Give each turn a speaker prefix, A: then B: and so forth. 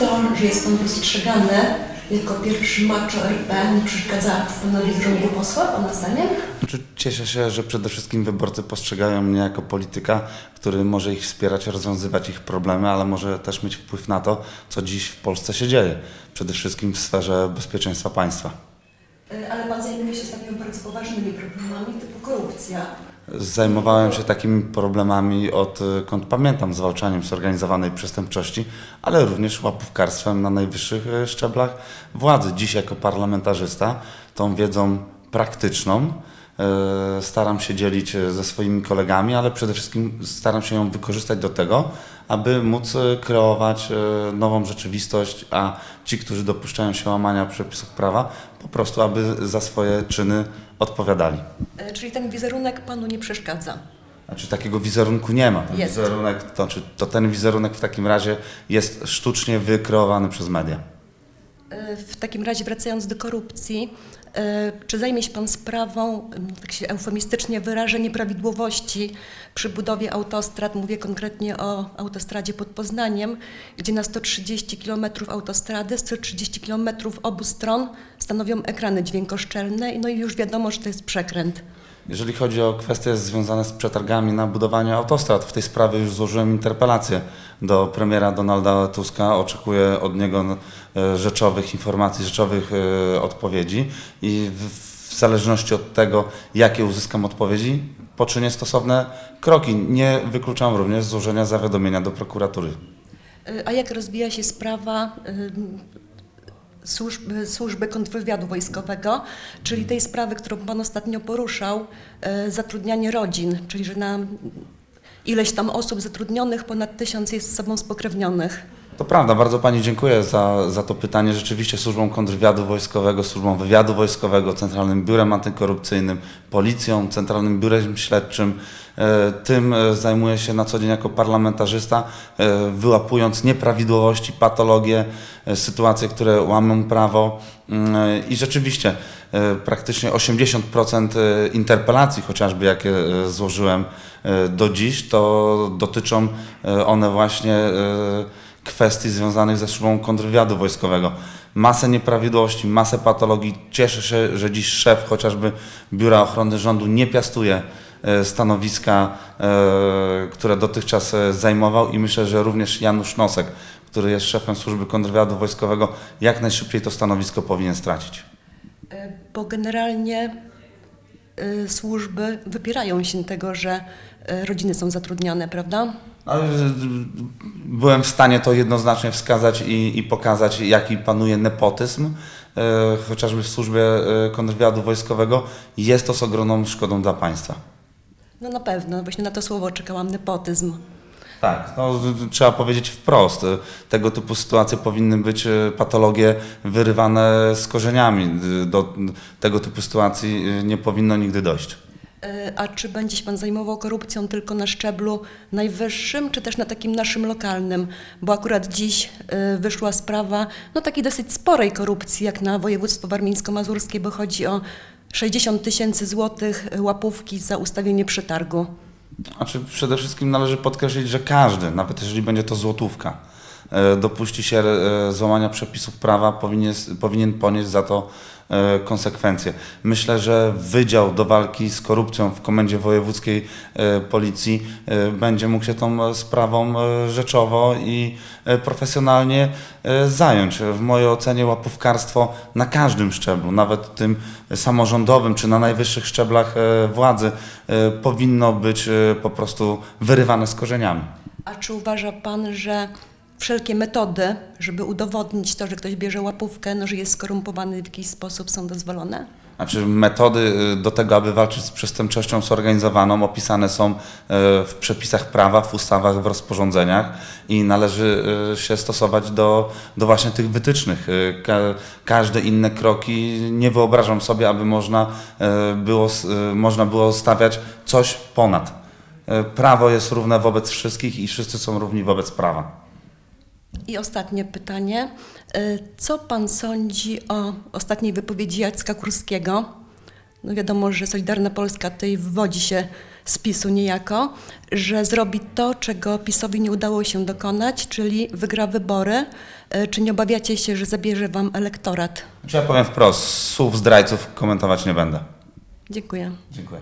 A: to, że jest pan postrzegany jako pierwszy macho RP nie przeszkadza w pana wizerunku posła, pana zdaniem?
B: Znaczy, Cieszę się, że przede wszystkim wyborcy postrzegają mnie jako polityka, który może ich wspierać, rozwiązywać ich problemy, ale może też mieć wpływ na to, co dziś w Polsce się dzieje. Przede wszystkim w sferze bezpieczeństwa państwa.
A: E, Ale pan zajmuje się ostatnio bardzo poważnymi problemami typu korupcja.
B: Zajmowałem się takimi problemami odkąd pamiętam, zwalczaniem zorganizowanej przestępczości, ale również łapówkarstwem na najwyższych e, szczeblach władzy. Dziś jako parlamentarzysta tą wiedzą praktyczną staram się dzielić e, ze swoimi kolegami, ale przede wszystkim staram się ją wykorzystać do tego, aby móc e, kreować e, nową rzeczywistość, a ci, którzy dopuszczają się łamania przepisów prawa, po prostu aby za swoje czyny odpowiadali.
A: E, Czyli ten wizerunek panu nie przeszkadza.
B: Znaczy takiego wizerunku nie ma. Ten
A: Jest.
B: wizerunek, to, znaczy, to ten wizerunek w takim razie jest sztucznie wykreowany przez media.
A: E, W takim razie wracając do korupcji, e, czy zajmie się Pan sprawą, tak się eufemistycznie wyrażę, nieprawidłowości przy budowie autostrad? Mówię konkretnie o autostradzie pod Poznaniem, gdzie na 130 km autostrady, 130 km obu stron stanowią ekrany dźwiękoszczelne, no i już wiadomo, że to jest przekręt.
B: Jeżeli chodzi o kwestie związane z przetargami na budowanie autostrad, w tej sprawie już złożyłem interpelację do premiera Donalda Tuska. Oczekuję od niego e, rzeczowych informacji, rzeczowych e, odpowiedzi i w, zależności od tego, jakie uzyskam odpowiedzi, poczynię stosowne kroki. Nie wykluczam również złożenia zawiadomienia do prokuratury.
A: E, A jak rozwija się sprawa służby, służby kontrwywiadu wojskowego, czyli tej sprawy, którą Pan ostatnio poruszał, e, zatrudnianie rodzin, czyli że na ileś tam osób zatrudnionych, ponad tysiąc jest z sobą spokrewnionych.
B: To prawda, bardzo Pani dziękuję za, za to pytanie. Rzeczywiście służbą kontrwywiadu wojskowego, służbą wywiadu wojskowego, Centralnym Biurem Antykorupcyjnym, Policją, Centralnym Biurem Śledczym. E, Tym e, zajmuję się na co dzień jako parlamentarzysta, e, wyłapując nieprawidłowości, patologie, sytuacje, które łamią prawo. Mm, I rzeczywiście praktycznie 80% e, interpelacji, chociażby jakie złożyłem do dziś, to dotyczą one właśnie kwestii związanych ze służbą kontrwywiadu wojskowego. Masę nieprawidłowości, masę patologii. Cieszę się, że dziś szef chociażby Biura Ochrony Rządu nie piastuje e, stanowiska, e, które dotychczas e, zajmował i myślę, że również Janusz Nosek, który jest szefem służby kontrwywiadu wojskowego, jak najszybciej to stanowisko powinien stracić.
A: Bo generalnie służby wypierają się tego, że e, rodziny są zatrudniane, prawda?
B: Y, byłem w stanie to jednoznacznie wskazać i, i pokazać, jaki panuje nepotyzm, chociażby w służbie kontrwywiadu wojskowego. Jest to z ogromną szkodą dla państwa.
A: No na pewno, właśnie na to słowo czekałam, nepotyzm.
B: Tak, no, trzeba powiedzieć wprost. e, Tego typu sytuacje powinny być e, patologie wyrywane z korzeniami. E, Do tego typu sytuacji nie powinno nigdy dojść.
A: A czy będzie się Pan zajmował korupcją tylko na szczeblu najwyższym, czy też na takim naszym lokalnym? Bo akurat dziś wyszła sprawa no takiej dosyć sporej korupcji, jak na województwo warmińsko-mazurskie, bo chodzi o 60 tysięcy złotych łapówki za ustawienie przetargu.
B: Znaczy, przede wszystkim należy podkreślić, że każdy, nawet jeżeli będzie to złotówka, e, dopuści się e, złamania przepisów prawa, powinien, powinien ponieść za to konsekwencje. Myślę, że Wydział do walki z korupcją w Komendzie Wojewódzkiej e, Policji e, będzie mógł się tą e, sprawą e, rzeczowo i e, profesjonalnie e, zająć. W mojej ocenie łapówkarstwo na każdym szczeblu, nawet tym samorządowym czy na najwyższych szczeblach e, władzy, e, powinno być e, po prostu wyrywane z korzeniami.
A: A czy uważa Pan, że wszelkie metody, żeby udowodnić to, że ktoś bierze łapówkę, no, że jest skorumpowany w jakiś sposób, są dozwolone?
B: Znaczy metody y, do tego, aby walczyć z przestępczością zorganizowaną opisane są y, w przepisach prawa, w ustawach, w rozporządzeniach i należy y, się stosować do, do właśnie tych wytycznych. Ka każde inne kroki nie wyobrażam sobie, aby można było, można było stawiać coś ponad. Prawo jest równe wobec wszystkich i wszyscy są równi wobec prawa.
A: I ostatnie pytanie. E, Co pan sądzi o ostatniej wypowiedzi Jacka Kurskiego? No wiadomo, że Solidarna Polska tutaj wywodzi się z PiSu niejako, że zrobi to, czego PiSowi nie udało się dokonać, czyli wygra wybory. E, Czy nie obawiacie się, że zabierze wam elektorat?
B: Ja powiem wprost, słów zdrajców komentować nie będę.
A: Dziękuję.
B: Dziękuję.